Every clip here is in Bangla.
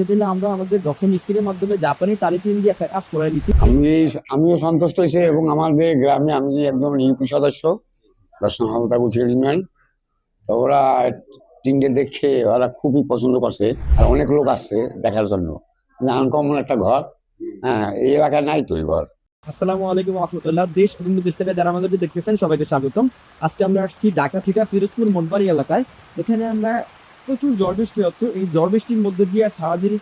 সেজন্য আমরা আমাদের দক্ষিণ স্কিলের মাধ্যমে জাপানি তালিচিন দিয়ে একটা কাজ করে দিচ্ছি আমি আমিও সন্তুষ্ট হয়েছি এবং আমাদের গ্রামে আমি একজন ইউপি সদস্য দর্শন হালতা গুছিয়ে তো ওরা টিমকে দেখে ওরা খুবই পছন্দ করছে আর অনেক লোক আসছে দেখার জন্য। আনকমন একটা ঘর। হ্যাঁ এই এলাকায় নাই তো ঘর। আসসালামু আলাইকুম রহমতুল্লাহ। দেশ এবং দেশ থেকে যারা আমাদের দেখতেছেন সবাইকে স্বাগতম। আজকে আমরা আসছি ঢাকা থেকে ফিরোজপুর মনবাড়ি এলাকায়। এখানে আমরা প্রচুর ঝড় বৃষ্টি হচ্ছে। এই ঝড় বৃষ্টির মধ্যে দিয়ে সারাদিন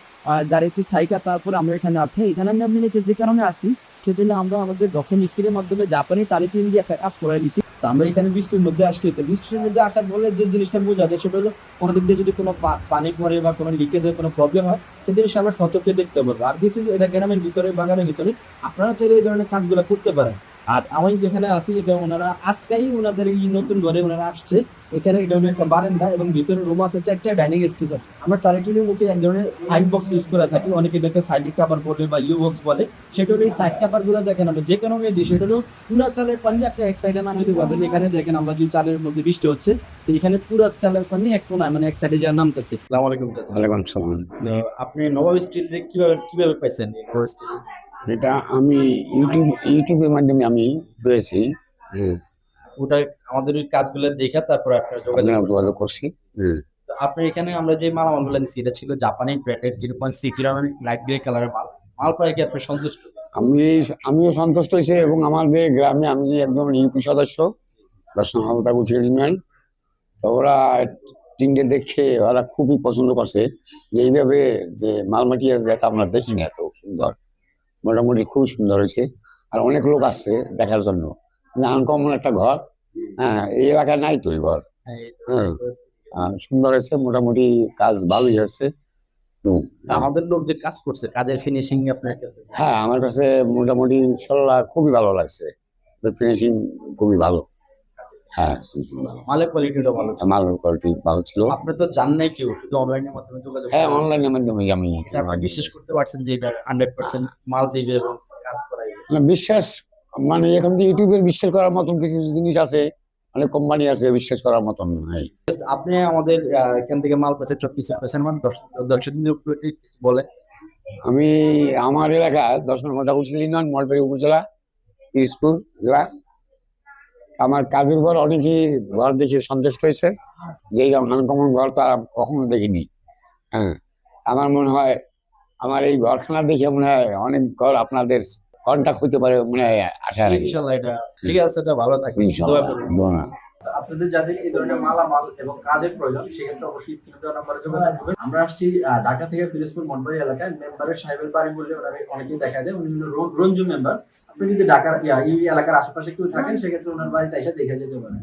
দাঁড়িয়েছি থাইকা, তারপর আমরা এখানে আছি এখানে আমরা মিলেছে যে কারণে আসি, সেজন্য আমরা আমাদের দক্ষিণ স্কিলের মাধ্যমে জাপানি দিয়ে একটা কাজ করে দিচ্ছি। আমরা এখানে বৃষ্টির মধ্যে আসছি। তো বৃষ্টির মধ্যে আসার ফলে যে জিনিসটা বোঝা যায়, সেটা হলো কোনো দিক দিয়ে যদি কোনো পানি পড়ে বা কোনো লিকেজের কোনো প্রবলেম হয়, সে জিনিস আমরা সচক্ষে দেখতে পারব। আর যেহেতু এটা গ্রামের ভিতরে, বাগানের ভিতরে, আপনারা চাইলে এই ধরনের কাজগুলো করতে পারেন। আর আমি যেখানে আছি এটা ওনারা আজকেই ওনাদের এই নতুন ঘরে ওনারা আসছে। এখানে এটা একটা বারান্দা এবং ভিতরে রুম আছে একটা ডাইনিং স্পেস আছে। আমরা টারিটুলির মুখে এক ধরনের সাইড বক্স ইউজ করে থাকি। অনেকে দেখে সাইড কাভার বলে বা ইউ বক্স বলে। সেটা হলো এই সাইড কাভারগুলো দেখেন আমরা যে কোনো মেয়ে দিই সেটা হলো পুরো চালের পানি একটা এক সাইডে নামাইতে পারবেন এখানে দেখেন আমরা যে চালের মধ্যে বৃষ্টি হচ্ছে তো এখানে পুরো চালের পানি এক কোনায় মানে এক সাইডে যা নামতেছে। আসসালামু আলাইকুম ওয়ালাইকুম সালাম আপনি নবাব স্টিল কীভাবে কীভাবে পাইছেন এটা আমি ইউটিউব ইউটিউবের মাধ্যমে আমি হ্যাঁ ওটা আমাদের ওই কাজগুলো দেখে তারপর আপনার যোগাযোগ করছি। আপনি এখানে আমরা যে মালামালগুলো নিচ্ছি এটা ছিল জাপানি packet zero point six light grey কালারের মাল। মাল পাই কি আপনি সন্তুষ্ট? আমি আমিও সন্তুষ্ট হয়েছি এবং আমাদের গ্রামে আমি একদম ইউপি সদস্য দর্শন হালতা গুছিয়ে তো ওরা টিমকে দেখে ওরা খুবই পছন্দ করছে যে এইভাবে যে মাল মাটিয়াস যেটা আমরা দেখি না এত সুন্দর। মোটামুটি খুব সুন্দর হয়েছে। আর অনেক লোক আসছে দেখার জন্য। আনকমন একটা ঘর। হ্যাঁ এই এলাকায় নাই তো এই ঘর। হ্যাঁ সুন্দর হয়েছে মোটামুটি কাজ ভালোই হয়েছে। আমাদের লোক যে কাজ করছে কাজের ফিনিশিং আপনার কাছে? হ্যাঁ আমার কাছে মোটামুটি ইনশাল্লাহ খুবই ভালো লাগছে। ফিনিশিং খুবই ভালো। হ্যাঁ। মালের কোয়ালিটিটা ভালো ছিল। মাল কোয়ালিটি ভালো ছিল। আপনি তো জান নাই কেউ শুধু অনলাইনের মাধ্যমে যোগাযোগ হ্যাঁ অনলাইনের মাধ্যমে আমি এটা আপনি বিশ্বাস করতে পারছেন যে হান্ড্রেড পার্সেন্ট মাল দিবে এবং কাজ করাইবে? মানে বিশ্বাস মানে এখন ইউটিউবের বিশ্বাস করার মতন কিছু কিছু জিনিস আছে অনেক কোম্পানি আছে বিশ্বাস করার মতন নাই। আপনি আমাদের এখান থেকে মাল পেতে সব কিছু পেয়েছেন মানে দর্শক দর্শক বলে। আমি আমার এলাকা ইউনিয়ন মলবাড়ি উপজেলা পিসপুর জেলা। আমার কাজের ঘর অনেকেই ঘর দেখে সন্তুষ্ট হয়েছে যে আনকমন ঘর তো আর কখনো দেখিনি। হ্যাঁ আমার মনে হয় আমার এই ঘরখানা দেখে মনে হয় অনেক ঘর আপনাদের কন্ট্যাক্ট হতে পারে মনে হয় আশা রাখি। ইনশাল্লাহ এটা ঠিক আছে এটা ভালো থাকবে ইনশাল্লাহ। আপনাদের যাদের এই ধরনের মালামাল এবং কাজের প্রয়োজন সেক্ষেত্রে অবশ্যই স্ক্রিনে দেওয়া নাম্বারে যোগাযোগ করবেন। আমরা আসছি ঢাকা থেকে পিরোজপুর মনবাড়ি এলাকায়। মেম্বারের সাহেবের বাড়ি বললে ওনাকে অনেকেই দেখা যায়। উনি হলো রঞ্জু মেম্বার। আপনি যদি ঢাকার এই এলাকার আশেপাশে কেউ থাকেন সেক্ষেত্রে ওনার বাড়িতে এসে দেখে যেতে পারেন।